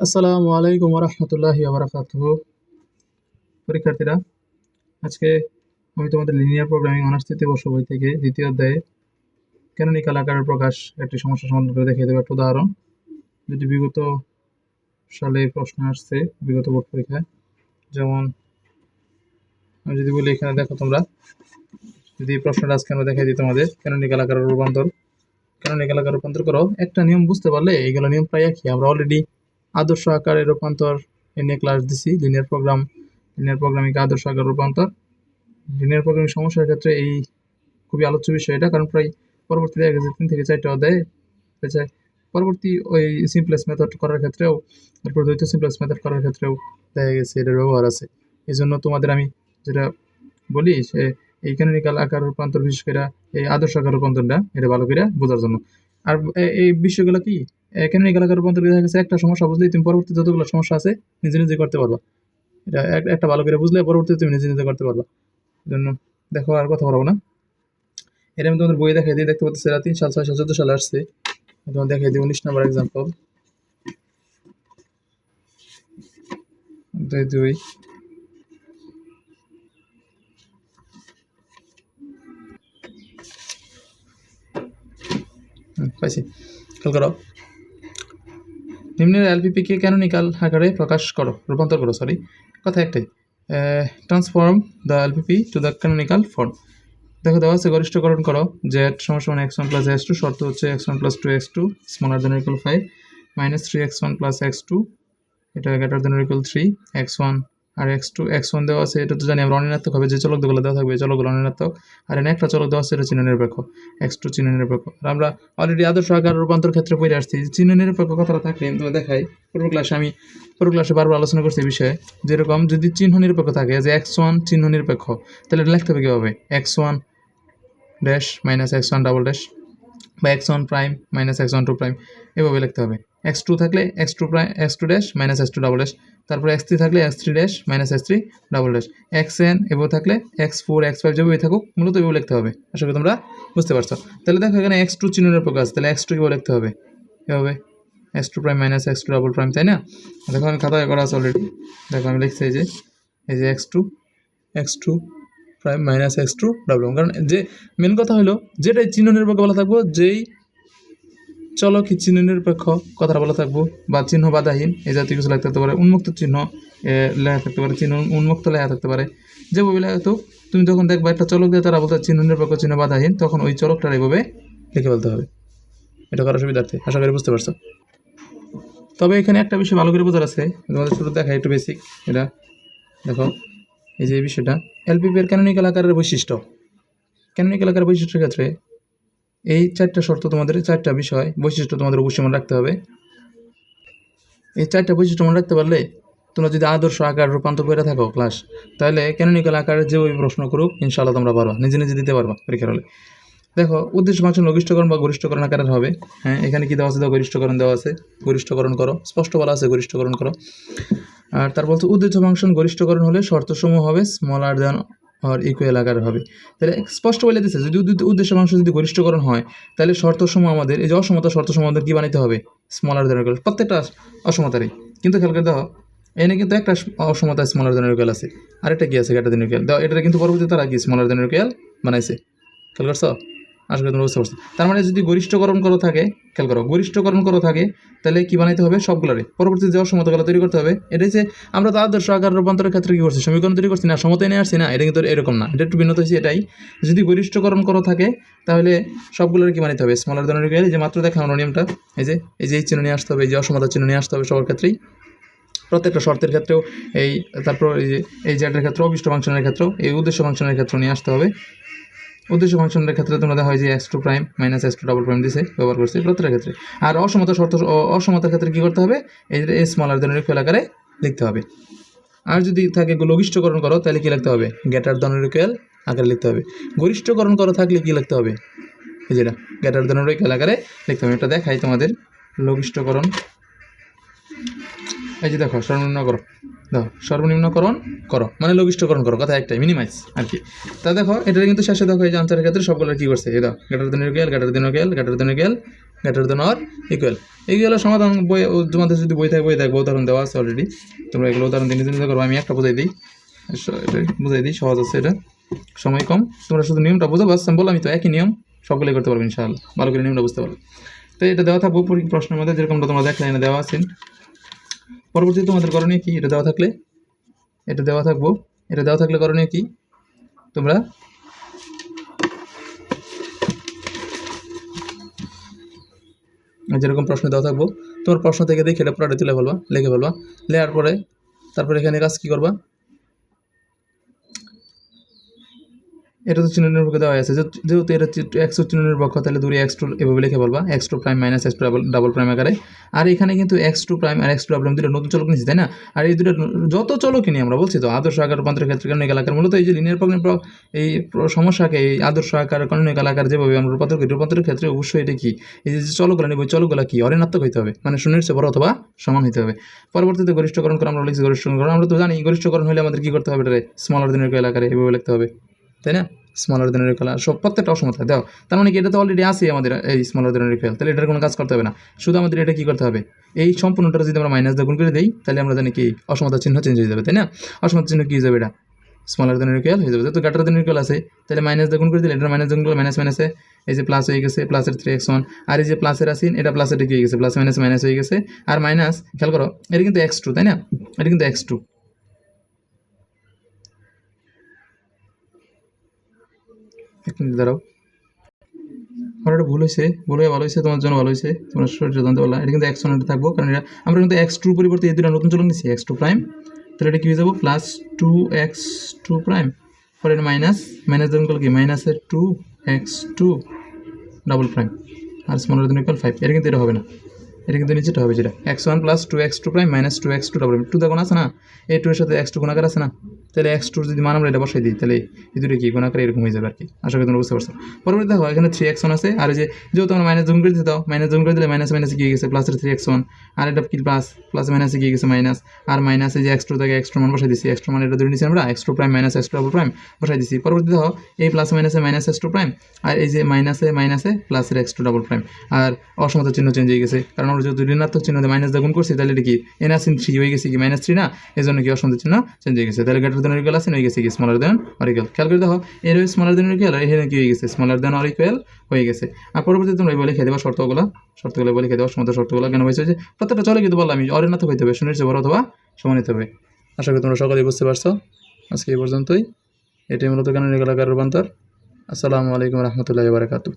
আসসালামু আলাইকুম রহমতুল্লাহি আবরাকাতুহ পরীক্ষার্থীরা, আজকে আমি তোমাদের লিনিয়ার প্রোগ্রামিং অনার্স তৃতীয় বর্ষ বই থেকে, দ্বিতীয় অধ্যায়ে। ক্যানোনিক্যাল আকারের প্রকাশ একটি সমস্যা সমাধান করে দেখিয়ে দেবো একটা উদাহরণ। যেটি বিগত সালে প্রশ্ন আসছে, বিগত বোর্ড পরীক্ষায়, যেমন আমি যদি বলি এখানে দেখো তোমরা, যদি প্রশ্নটা আজকে আমরা দেখাই দিই তোমাদের ক্যানোনিক্যাল আকারের রূপান্তর। ক্যানোনিক্যাল আকার রূপান্তর করো, একটা নিয়ম বুঝতে পারলে এইগুলো নিয়ম প্রায় একই, আমরা অলরেডি আদর্শ আকারে রূপান্তর এ নিয়ে ক্লাস দিছি লিনিয়ার প্রোগ্রাম লিনিয়ার প্রোগ্রামিংকে আদর্শ আকার রূপান্তর। লিনিয়ার প্রোগ্রামিং সমস্যার ক্ষেত্রে এই খুবই আলোচ্য বিষয় এটা, কারণ প্রায় পরবর্তী গেছে তিন থেকে চারটা অধ্যায় হয়েছে। পরবর্তী ওই সিমপ্লেস মেথড করার ক্ষেত্রেও, তারপর দ্বৈত সিমপ্লেস মেথড করার ক্ষেত্রেও দেখা গেছে এটার ব্যবহার আছে। এই জন্য তোমাদের আমি যেটা বলি সে এই ক্যানোনিক্যাল আকার রূপান্তর, বিশেষ করে এই আদর্শ আকার রূপান্তরটা, এটা ভালো করে বোঝার জন্য। আর এই বিষয়গুলো কি? ক্যানোনিক্যাল আকার রূপান্তর দেখা গেছে একটা সমস্যা, বুঝলেই তুমি পরবর্তী যতগুলো সমস্যা আছে, নিজে নিজে করতে পারবা। এটা একটা ভালো করে বুঝলে পরবর্তীতে তুমি নিজে নিজে করতে পারবা। জন্য দেখো আর কথা বলব না। এটা আমি তোমাদের বই দেখাই দিই, দেখতে পাচ্ছি তিন সাল, ছয় সাল, চোদ্দ সালে আসছে। তোমার দেখাই দিই, উনিশ নম্বর এক্সাম্পল দুই দুই। পাইছি। খেয়াল করো। নিম্নের এলপিপিকে নিকাল আকারে প্রকাশ করো? রূপান্তর করো সরি কথা একটাই। Transform the LPP to the canonical form দেখো, দেওয়া আছে গরিষ্ঠকরণ করো। জেড সমস্যা মানে X one plus X two শর্ত হচ্ছে X one plus two X two smaller than equal five minus three X one plus X two এটা greater than equal three X one আর এক্স টু এক্স ওয়ান দেওয়া আছে, এটা তো জানি আমরা অনির্ণাত্মক হবে, যে চলকগুলো দেওয়া থাকবে চলকগুলো অনির্ণাত্মক। আর এখানে একটা চলক দেওয়া আছে, এটা চিহ্ন নিরপেক্ষ এক্স টু চিহ্ন নিরপেক্ষ আর আমরা অলরেডি আদর্শ আকার রূপান্তর ক্ষেত্রে পড়ে আসছি চিহ্ন নিরপেক্ষ কথাটা থাকলে আমি দেখাই। পূর্ব ক্লাসে আমি, পূর্ব ক্লাসে বারবার আলোচনা করছি এই বিষয়ে যেরকম যদি চিহ্ন নিরপেক্ষ থাকে, যে এক্স ওয়ান চিহ্ন নিরপেক্ষ তাহলে এটা লিখতে হবে কীভাবে? X one dash minus X one double dash বা X one prime minus X one two prime এভাবে লিখতে হবে। এক্স টু থাকলে X two prime X two dash minus X two double dash তারপরে এক্স থ্রি থাকলে X three dash minus X three double dash X N এভাবে থাকলে x four x five যেভাবে থাকুক, মূলত এভাবে লিখতে হবে। আশা করি তোমরা বুঝতে পারছ। তাহলে দেখো এখানে এক্স টু চিহ্নের প্রকাশ তাহলে এক্স টু এভাবে লিখতে হবে? এভাবে। X two prime minus X two double prime তাই না? দেখো আমি খাতায় করা আছে অলরেডি দেখো আমি লিখছি এই যে এই যে X two X two prime minus X two double কারণ যে মেন কথা হলো, যেটাই চিহ্ন নিরপেক্ষ বলা থাকব, যেই চলো কি চিহ্ন নিরপেক্ষ কথাটা বলা থাকব, বা চিহ্ন বাধাহীন, এই জাতীয় কিছু লেখা থাকতে পারে, উন্মুক্ত চিহ্ন লেখা থাকতে পারে, চিহ্ন উন্মুক্ত লেখা থাকতে পারে। যেভাবে লেখা থাকুক, তুমি যখন দেখবা একটা চলক দিয়ে তারা বলতে চিহ্ন নিরপেক্ষ, চিহ্ন বাধাহীন, তখন ওই চলকটার এইভাবে লিখে ফেলতে হবে। এটা করার সুবিধার্থে, আশা করি বুঝতে পারছ। তবে এখানে একটা বিষয় ভালো করে বোঝার আছে, তোমাদের শুরু দেখা একটু বেসিক এটা দেখো। এই যে বিষয়টা, এলপিপি এর ক্যানোনিক্যাল আকারের বৈশিষ্ট্য। ক্যানোনিক্যাল আকারের বৈশিষ্ট্যের ক্ষেত্রে এই চারটা শর্ত তোমাদের, চারটা বিষয়, বৈশিষ্ট্য তোমাদের অবশ্যই মনে রাখতে হবে। এই চারটা বৈশিষ্ট্য মনে রাখতে পারলে তোমরা যদি আদর্শ আকার রূপান্তর করে থাকো ক্লাস তাহলে ক্যানোনিক্যাল আকারে যে ওই প্রশ্ন করুক, ইনশাআল্লাহ তোমরা পারবা, নিজে নিজে দিতে পারবা পরীক্ষার হলে। দেখো, উদ্দেশ্য ফাংশন লঘিষ্ঠকরণ বা গরিষ্ঠকরণ আকারের হবে। হ্যাঁ এখানে কি দেওয়া আছে? দেখো গরিষ্ঠকরণ দেওয়া আছে। গরিষ্ঠকরণ করো, স্পষ্ট বলা আছে গরিষ্ঠকরণ করো। আর তার বলতে উদ্দেশ্য ফাংশন গরিষ্ঠকরণ হলে শর্তসমূহ হবে স্মলার দেন আর ইকুয়াল আকারের হবে। তাহলে স্পষ্ট বলে দিচ্ছে যদি উদ্দ- উদ্দেশ্য ফাংশন যদি গরিষ্ঠকরণ হয়, তাহলে শর্তসমূহ আমাদের, এই যে অসমতা শর্তসমূহ আমাদের কী বানাইতে হবে? স্মলার দেন ইকুয়াল প্রত্যেকটা অসমতারই। কিন্তু খেয়াল করে দেখো এনে কিন্তু একটা অসমতা স্মলার দেন ইকুয়াল আছে। আরেকটা কি আছে গ্রেটার দেন ইকুয়াল দাও এটা কিন্তু পরবর্তী তারা কি স্মলার দেন ইকুয়াল বানাইছে? খেয়াল করছ? করি তোমরা বুঝতে পারছ। তার মানে যদি গরিষ্ঠকরণ করো থাকে, খেয়াল করো, গরিষ্ঠকরণ করো থাকে, তাহলে কি বানাইতে হবে? সবগুলোরে। পরবর্তী যে অসমতাগুলো তৈরি করতে হবে এটা যে আমরা তো আদর্শ আকার রূপান্তরের ক্ষেত্রে কি করছি? সমীকরণ তৈরি করছি না সমতা নিয়ে আসছি না, এটা কিন্তু এরকম না। এটা একটু ভিন্নতা হয়েছে এটাই। যদি গরিষ্ঠকরণ করা থাকে, তাহলে সবগুলোর কি বানাইতে হবে? স্মলার ধরনের গেলে যে মাত্র দেখা আমরা নিয়মটা, এই যে এই যে এই চিহ্ন নিয়ে আসতে হবে, এই যে অসমতার চিহ্ন নিয়ে আসতে হবে সবার ক্ষেত্রেই। প্রত্যেকটা শর্তের ক্ষেত্রেও এই, তারপর এই যে, এই জেটের ক্ষেত্রে, অবিষ্ট ফাংশনের ক্ষেত্রেও এই উদ্দেশ্য ফাংশনের ক্ষেত্রে নিয়ে আসতে হবে। উদ্দেশ্য ফাংশনের ক্ষেত্রে তোমরা দেখা হয় যে X two prime minus X two double prime দিছে, ব্যবহার করছে প্রত্যেকটা ক্ষেত্রে। আর অসমতা শর্ত অসমতার ক্ষেত্রে কী করতে হবে? এই এই স্মলার ধরনের ইকুয়াল আকারে লিখতে হবে। আর যদি থাকে লঘিষ্ঠকরণ করো, তাহলে কী লিখতে হবে? গ্যাটার ধরনের ইকুয়াল আকারে লিখতে হবে। গরিষ্ঠকরণ করো, থাকলে কী লিখতে হবে? এই যেটা গ্যাটার ধরনের ইকুয়াল আকারে লিখতে হবে। এটা দেখাই তোমাদের লঘিষ্ঠকরণ। এই যে দেখো, সর্বনিম্ন করো। দেখো সর্বনিম্নকরণ করো। মানে লঘিষ্ঠকরণ করো, কথা একটাই মিনিমাইজ আর কি। তা দেখো এটা কিন্তু শেষে দেখো, এই যে আনসারের ক্ষেত্রে সবগুলো কি করছে? এই দাও গ্যাটার দিনের গেল গ্যাটার দিনের গেল গ্যাটার দিনের গেল গ্রেটার দেন অর ইকুয়াল এইগুলো সমাধান বই তোমাদের যদি বই থাকে, বই থাকবে উদাহরণ দেওয়া আছে অলরেডি তোমরা এগুলো উদাহরণ দিনে দিনে করব আমি একটা বোঝাই দিই। বুঝাই দিই, সহজ আছে এটা। সময় কম, তোমরা শুধু নিয়মটা বোঝো, বাস বলো আমি তো একই নিয়ম, সবগুলোই করতে পারব ইনশাআল্লাহ। ভালো করে নিয়মটা বুঝতে পারব তো এটা দেওয়া থাকব প্রশ্নের মধ্যে, যেরকমটা তোমরা দেখলে এনে দেওয়া আছে। পরবর্তীতে তোমাদের করণীয় কি? এটা দেওয়া থাকলে? এটা দেওয়া থাকব। এটা দেওয়া থাকলে করণীয় কি? তোমরা যেরকম প্রশ্ন দেওয়া থাকব তোমার প্রশ্ন থেকে দেখে এটা পড়াটা তুলে ফেলবা, লিখে ফেলবা। লেয়ার পরে, তারপরে এখানে কাজ কি করবা? এটা তো চিহ্ন নির্ভরকে দেওয়া আছে যেহেতু এটা এক্স চিহ্ন নির্ভর তাহলে দূরে এক্স টু এভাবে লিখে বলবা। X two prime minus X two double prime আকারে। আর এখানে কিন্তু এক্স টু প্রাইম আর এক্স টু ডাবল দুটো নতুন চলক নিচ্ছি তাই না? আর এই দুটো যত চলকই নিয়ে আমরা বলছি তো, আদর্শ আকার রূপান্তরের ক্ষেত্রে কারণ এলাকার মূলত এই যে লিনিয়ার প্রবলেম এই সমস্যাকে এই আদর্শ আকার কারণিক এলাকার যেভাবে আমরা রূপান্তর করি, রূপান্তরের ক্ষেত্রে অবশ্যই এটা কি? এই যে চলকগুলো নিব চলকগুলো কি? অঋণাত্মক হইতে হবে। মানে শূন্যের চেয়ে বড় অথবা সমান হইতে হবে। পরবর্তীতে গরিষ্ঠকরণ করে আমরা লিখছি গরিষ্ঠকরণ আমরা তো জানি গরিষ্ঠকরণ হলে আমাদের কি করতে হবে এটারে? স্মলার দিনের এলাকারে এভাবে লিখতে হবে। তাই না? স্মলার দেনের রিকোয়াল সব প্রত্যেকটা অসমতা দাও তার মানে কি? এটা তো অলরেডি আছে আমাদের, এই স্মলার দেনের রিকোয়াল তাহলে এটার কোনো কাজ করতে হবে না। শুধু আমাদের এটা কী করতে হবে? এই সম্পূর্ণটা যদি আমরা মাইনাস দিয়ে গুণ করে দিই, তাহলে আমরা জানি কি? অসমতা চিহ্ন চেঞ্জ হয়ে যাবে, তাই না? অসমতা চিহ্ন কি যাবে এটা? স্মলার দেনের রিকোয়াল হয়ে যাবে। যেহেতু গ্যাটার দেনের রিকোয়াল আছে, তাহলে মাইনাস দিয়ে গুণ করে দিলে এটা মাইনাস গুণ করলে মাইনাস মাইনাসে এই যে প্লাস হয়ে গেছে প্লাসের থ্রি এক্স ওয়ান আর এই যে প্লাসের আসিন এটা প্লাসের কি হয়ে গেছে? প্লাস মাইনাস মাইনাস হয়ে গেছে। আর মাইনাস খেয়াল করো, এটা কিন্তু এক্স টু তাই না? এটা কিন্তু এক্স টু এক মিনিট দাঁড়াও। আমার একটা ভুল হয়েছে, ভুল হয়ে ভালো হয়েছে, তোমার জন্য ভালো হয়েছে, তোমরা শরীর জানতে পারলা এটা কিন্তু এক্স ওয়ান থাকব, কারণ এটা, আমরা কিন্তু এক্স টু পরিবর্তে এই দুটো নতুন চলন নিচ্ছি এক্স টু প্রাইম তাহলে এটা কি হয়ে যাব? Plus two X two prime পরে এটা মাইনাস মাইনাস ধরুন কি? মাইনাসের two X two double prime আর স্মলের জন্য ইকুয়াল ফাইভ এটা কিন্তু এটা হবে না। এটা কিন্তু নিচেটা হবে যেটা। X one plus two X two prime minus two X two double two দেখুন আছে না? এই টু এর সাথে এক্স টু গুণাকার আছে না? তাহলে এক্স টুর যদি মান আমরা এটা বসাই দিই, তাহলে এই দুটো কি গুণাকার এরকম হয়ে যাবে আর কি? আশা করি তোমরা বুঝতে পারছ। পরবর্তী দেখো, এখানে থ্রি এক্স ওয়ান আছে, আর যে যেহেতু আমরা মাইনাস জুম করে দিতে দাও মাইনাস জুম করে দিলে মাইনাস মাইনাসে গিয়ে গেছে? প্লাসের থ্রি এক্স ওয়ান আর এটা কি প্লাস প্লাস মাইনাসে গিয়ে গেছে? মাইনাস আর মাইনাসে যে এক্স টু থেকে এক্স টু মান বসাই দিচ্ছি এক্স টু মান এটা ধরে নিচ্ছি আমরা X two prime minus X two double prime বসাই দিচ্ছি পরবর্তী দেখো, এই প্লাস মাইনাসে মাইনাস এক্স টু প্রাইম আর এই যে মাইনাসে মাইনাসে প্লাসের এক্স টু ডাবল প্রাইম আর অসমতা চিহ্ন চেঞ্জ হয়ে গেছে। কারণ আমরা যেহেতু ঋণাত্মক চিহ্ন মাইনাস গুণ করছি, তাহলে এটা কি? এনআসিন থ্রি হয়ে গেছে কি? মাইনাস থ্রি না? এই জন্য কি অসমতা চিহ্ন চেঞ্জ হয়ে গেছে। তাহলে গ্রেটার দেন অরিকেল আছে, হয়ে গেছে কি স্মলার দেন অরিকেল খেয়াল করে দেখো এর স্মলার দেন অরিকেল আর এখানে কি হয়ে গেছে? স্মলার দেন অরিকেল হয়ে গেছে। আর পরবর্তীতে তোমরা বলে খেয়ে দেবা শর্তগুলো। শর্তগুলো বলে খেয়ে দেওয়া সমস্ত শর্তগুলো, কেন হয়েছে? যে প্রত্যেকটা চলে কিন্তু বললাম আমি অরিণাত্মক হইতে হবে চেয়ে বড় অথবা সমান হতে হবে। আশা করি তোমরা সকলেই বুঝতে পারছ। আজকে এই পর্যন্তই। এটাই মূলত কেন এলাকার রূপান্তর। আসসালামু আলাইকুম রহমতুল্লাহ বারাকাতু